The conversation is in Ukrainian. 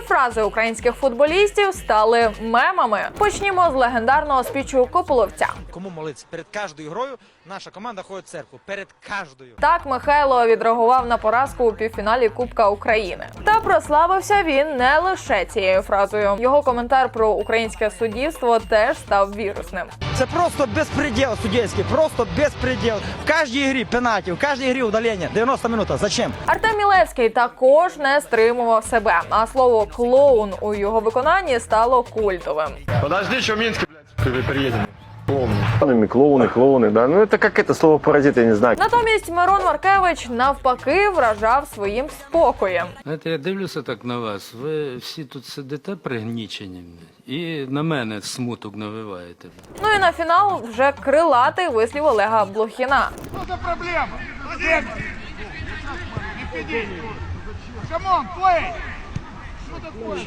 Фрази українських футболістів стали мемами. Почнімо з легендарного спічу Кополовця. Кому молитися? Перед кожною грою наша команда ходить в церкву. Перед кожною. Так Михайло відреагував на поразку у півфіналі Кубка України. Та прославився він не лише цією фразою. Його коментар про українське суддівство теж став вірусним. Це просто безпреділ судейський, просто безпреділ. В кожній грі пенальті, в кожній грі удалення. 90 минут. Зачем? Артем Мілевський також не стримував себе. А слово клоун у його виконанні стало культовим. Подожди, еще в Минске, блядь, при- приедем. Помню. Клоуны, клоуны, клоуны, да. Ну это как это слово паразит, я не знаю. Натомість Мирон Маркевич навпаки вражав своїм спокоєм. Знаєте, я дивлюся так на вас. Ви всі тут сидите пригнічені і на мене смуток навиваєте. Ну і на фінал вже крилатий вислів Олега Блохіна. Что за проблема? Зачем? Не входи. Камон, плей! Такое?